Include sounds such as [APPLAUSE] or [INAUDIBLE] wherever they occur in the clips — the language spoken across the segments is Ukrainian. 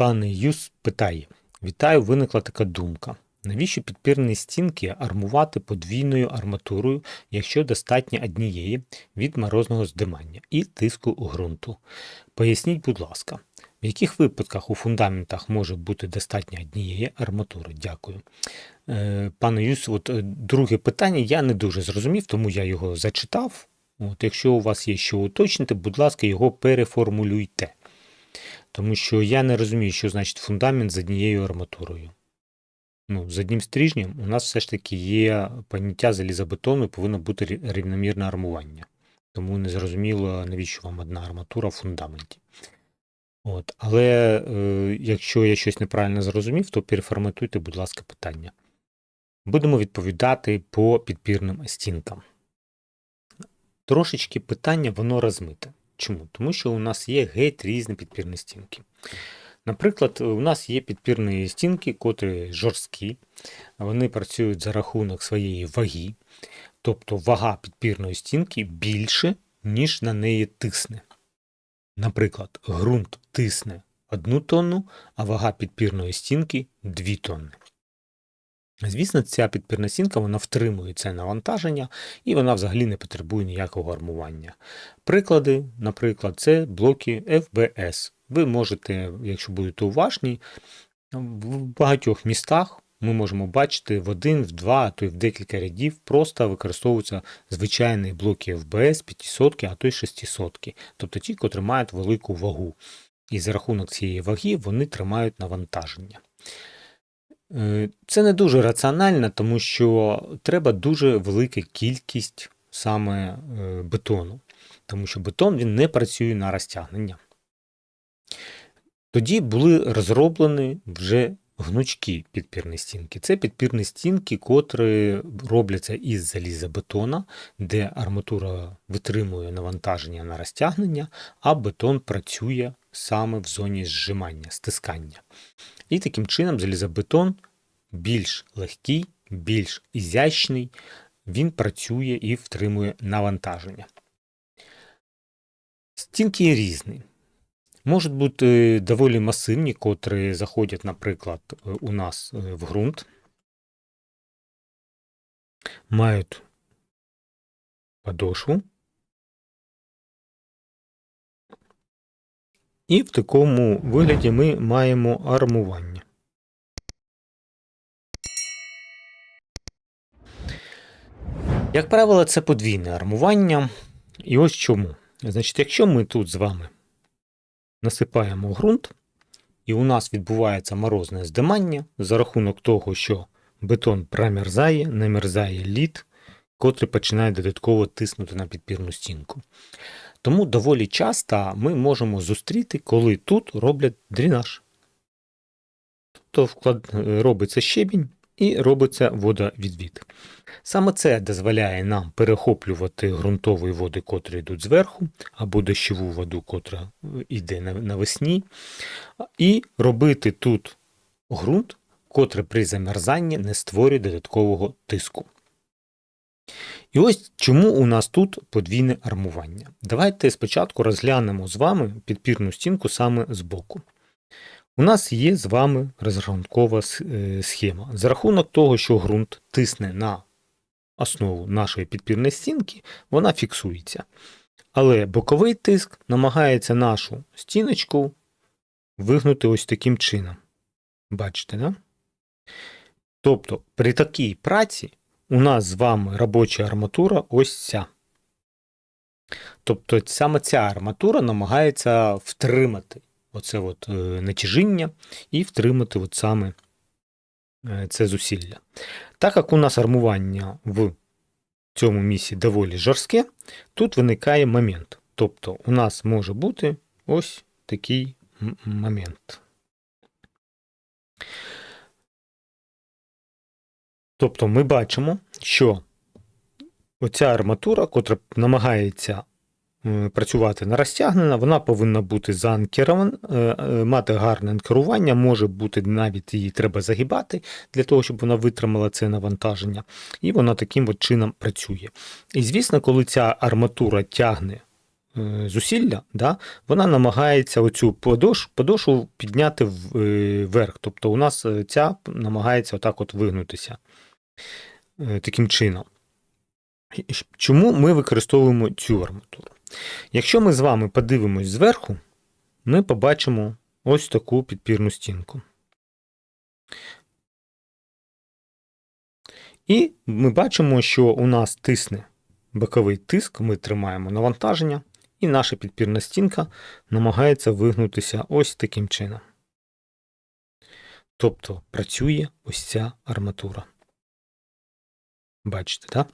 Пане Юс питає: Вітаю, виникла така думка. Навіщо підпірні стінки армувати подвійною арматурою, якщо достатньо однієї від морозного здимання і тиску ґрунту? Поясніть, будь ласка, в яких випадках у фундаментах може бути достатньо однієї арматури? Дякую. Е, Пане Юс, от е, друге питання я не дуже зрозумів, тому я його зачитав. От, якщо у вас є що уточнити, будь ласка, його переформулюйте. Тому що я не розумію, що значить фундамент з однією арматурою. Ну, з одним стрижнем у нас все ж таки є поняття залізобетону і повинно бути рівномірне армування. Тому не зрозуміло, навіщо вам одна арматура в фундаменті. От. Але е, якщо я щось неправильно зрозумів, то переформатуйте, будь ласка, питання. Будемо відповідати по підпірним стінкам. Трошечки питання воно розмите. Чому? Тому що у нас є геть різні підпірні стінки. Наприклад, у нас є підпірні стінки, котрі жорсткі, вони працюють за рахунок своєї ваги, тобто вага підпірної стінки більше, ніж на неї тисне. Наприклад, ґрунт тисне 1 тонну, а вага підпірної стінки 2 тонни. Звісно, ця підпірна стінка вона втримує це навантаження і вона взагалі не потребує ніякого армування. Приклади, наприклад, це блоки FBS. Ви можете, якщо будете уважні, в багатьох містах ми можемо бачити в один, в два, а то й в декілька рядів просто використовуються звичайні блоки FBS 500, а то й 600, тобто ті, котрі мають велику вагу. І за рахунок цієї ваги вони тримають навантаження. Е, Це не дуже раціонально, тому що треба дуже велика кількість саме е, бетону, тому що бетон він не працює на розтягнення. Тоді були розроблені вже гнучкі підпірні стінки. Це підпірні стінки, котрі робляться із залізобетона, де арматура витримує навантаження на розтягнення, а бетон працює саме в зоні зжимання, стискання. І таким чином залізобетон більш легкий, більш ізящний, він працює і втримує навантаження. Стінки різні. Можуть бути доволі масивні, котрі заходять, наприклад, у нас е, в ґрунт, мають подошву. І в такому вигляді ми маємо армування. Як правило, це подвійне армування. І ось чому. Значить, якщо ми тут з вами насипаємо ґрунт, і у нас відбувається морозне здимання за рахунок того, що бетон промерзає, намерзає лід, котрий починає додатково тиснути на підпірну стінку. Тому доволі часто ми можемо зустріти, коли тут роблять дренаж. Тобто вклад... робиться щебінь і робиться водовідвід. Саме це дозволяє нам перехоплювати ґрунтові води, котрі йдуть зверху, або дощову воду, котра йде навесні, і робити тут ґрунт, котрий при замерзанні не створює додаткового тиску. І ось чому у нас тут подвійне армування. Давайте спочатку розглянемо з вами підпірну стінку саме збоку. У нас є з вами розрахункова е, схема. За рахунок того, що ґрунт тисне на основу нашої підпірної стінки, вона фіксується. Але боковий тиск намагається нашу стіночку вигнути ось таким чином. Бачите, да? Тобто при такій праці у нас з вами робоча арматура ось ця. Тобто саме ця арматура намагається втримати оце от е, натяжіння і втримати от саме е, це зусилля. Так як у нас армування в цьому місці доволі жорстке, тут виникає момент. Тобто у нас може бути ось такий момент. Тобто ми бачимо, що оця арматура, котра намагається е, працювати на розтягнена, вона повинна бути заанкерована, е, е, мати гарне анкерування, може бути навіть її треба загибати для того, щоб вона витримала це навантаження. І вона таким от чином працює. І звісно, коли ця арматура тягне зусилля, да, вона намагається оцю подош, подошву підняти вверх. Тобто у нас ця намагається отак от вигнутися таким чином. Чому ми використовуємо цю арматуру? Якщо ми з вами подивимось зверху, ми побачимо ось таку підпірну стінку. І ми бачимо, що у нас тисне боковий тиск, ми тримаємо навантаження, і наша підпірна стінка намагається вигнутися ось таким чином. Тобто працює ось ця арматура. Бачите, так?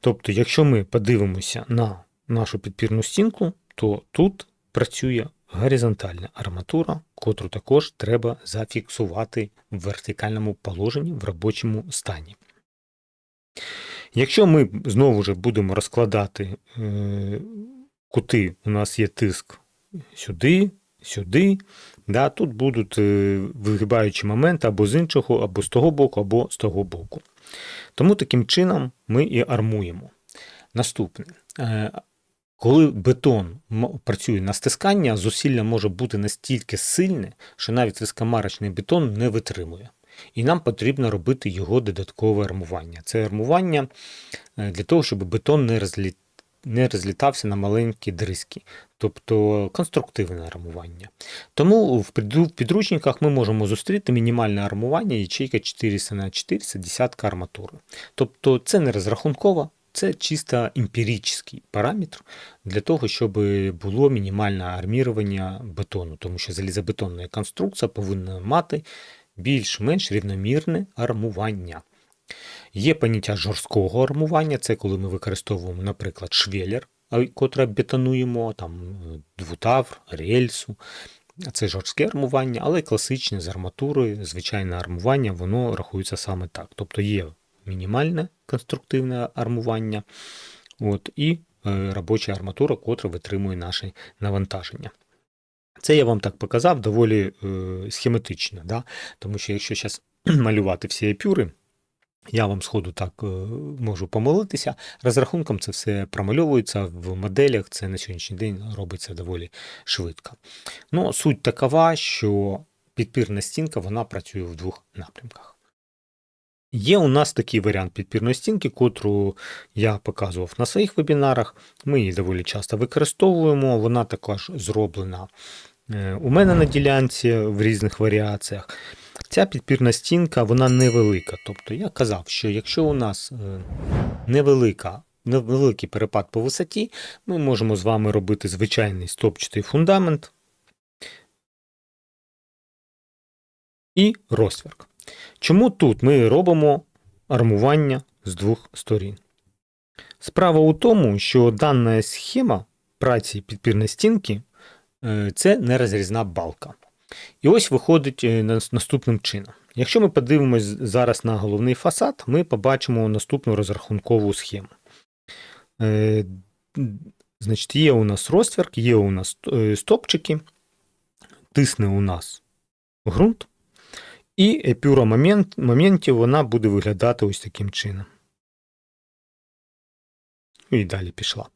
Тобто, якщо ми подивимося на нашу підпірну стінку, то тут працює горизонтальна арматура, котру також треба зафіксувати в вертикальному положенні в робочому стані. Якщо ми знову ж будемо розкладати е, кути, у нас є тиск сюди, сюди, да, тут будуть е, вигибаючі моменти або з іншого, або з того боку, або з того боку. Тому таким чином ми і армуємо. Наступне. Е, Коли бетон працює на стискання, зусилля може бути настільки сильне, що навіть вискамарочний бетон не витримує. І нам потрібно робити його додаткове армування. Це армування е, для того, щоб бетон не, розлі... не розлітався на маленькі дризки, тобто конструктивне армування. Тому в підручниках ми можемо зустріти мінімальне армування ячейка 400 на 400 десятка арматури. Тобто це не розрахунково, це чисто емпіричний параметр для того, щоб було мінімальне армірування бетону, тому що залізобетонна конструкція повинна мати більш-менш рівномірне армування. Є поняття жорсткого армування, це коли ми використовуємо, наприклад, швелер, а- котре бетонуємо, там е, двутавр, рельсу. Це жорстке армування, але класичне з арматури, звичайне армування, воно рахується саме так. Тобто є мінімальне конструктивне армування, от, і е, робоча арматура, котра витримує наше навантаження. Це я вам так показав доволі е, схематично, да? тому що якщо зараз [CLEARS THROAT] малювати всі епюри, я вам сходу так е, можу помилитися. Розрахунком це все промальовується в моделях, це на сьогоднішній день робиться доволі швидко. Ну, суть такова, що підпірна стінка вона працює в двох напрямках. Є у нас такий варіант підпірної стінки, котру я показував на своїх вебінарах. Ми її доволі часто використовуємо. Вона також зроблена е, у мене на ділянці в різних варіаціях. Ця підпірна стінка вона невелика. Тобто я казав, що якщо у нас е, невелика, невеликий перепад по висоті, ми можемо з вами робити звичайний стопчатий фундамент і розтвірк. Чому тут ми робимо армування з двох сторін? Справа у тому, що дана схема праці підпірної стінки е, це нерозрізна балка. І ось виходить е, наступним чином. Якщо ми подивимось зараз на головний фасад, ми побачимо наступну розрахункову схему. Е, Значить, є у нас розтвірк, є у нас е, стопчики, тисне у нас ґрунт, і епюра момент, моментів вона буде виглядати ось таким чином. Ну, І далі пішла.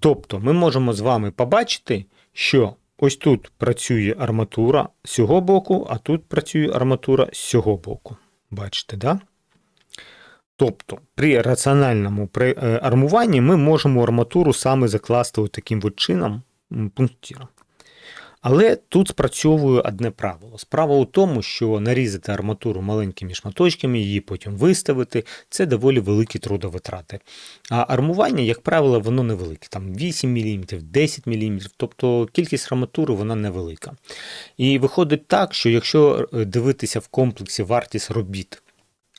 Тобто ми можемо з вами побачити, що ось тут працює арматура з цього боку, а тут працює арматура з цього боку. Бачите, да? Тобто, при раціональному е, армуванні ми можемо арматуру саме закласти таким от чином пунктиром. Але тут спрацьовує одне правило. Справа у тому, що нарізати арматуру маленькими шматочками, її потім виставити це доволі великі трудовитрати. А армування, як правило, воно невелике. Там 8 мм, 10 мм, тобто кількість арматури вона невелика. І виходить так, що якщо е, дивитися в комплексі вартість робіт,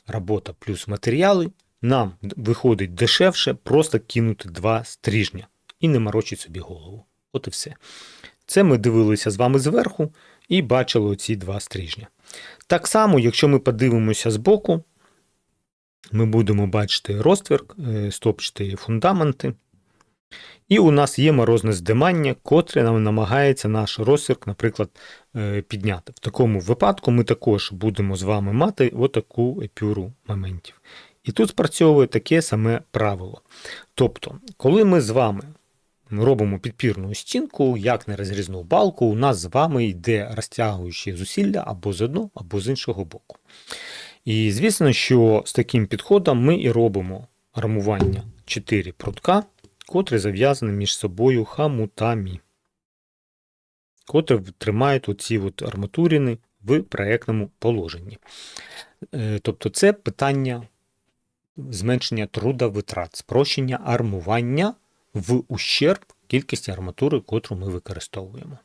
робота плюс матеріали, нам виходить дешевше просто кинути два стрижня і не морочить собі голову. От і все. Це ми дивилися з вами зверху і бачили оці два стрижня. Так само, якщо ми подивимося збоку, ми будемо бачити розтвірк, е, стопчаті фундаменти. І у нас є морозне здимання, котре нам намагається наш розтвірк, наприклад, е, підняти. В такому випадку ми також будемо з вами мати отаку епюру моментів. І тут спрацьовує таке саме правило. Тобто, коли ми з вами ми робимо підпірну стінку, як на розрізну балку, у нас з вами йде розтягуючі зусилля або з одного, або з іншого боку. І звісно, що з таким підходом ми і робимо армування 4 прутка, котрі зав'язані між собою хамутами, котрі тримають оці от арматурини в проєктному положенні. Е, Тобто це питання зменшення трудовитрат, спрощення армування в ущерб кількості арматури, котру ми використовуємо.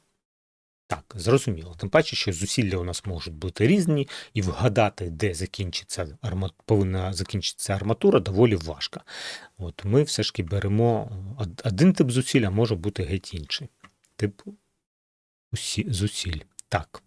Так, зрозуміло. Тим паче, що зусилля у нас можуть бути різні, і вгадати, де закінчиться арма... повинна закінчитися арматура, доволі важко. От ми все ж таки беремо один тип зусилля, може бути геть інший. Тип зусиль. Так.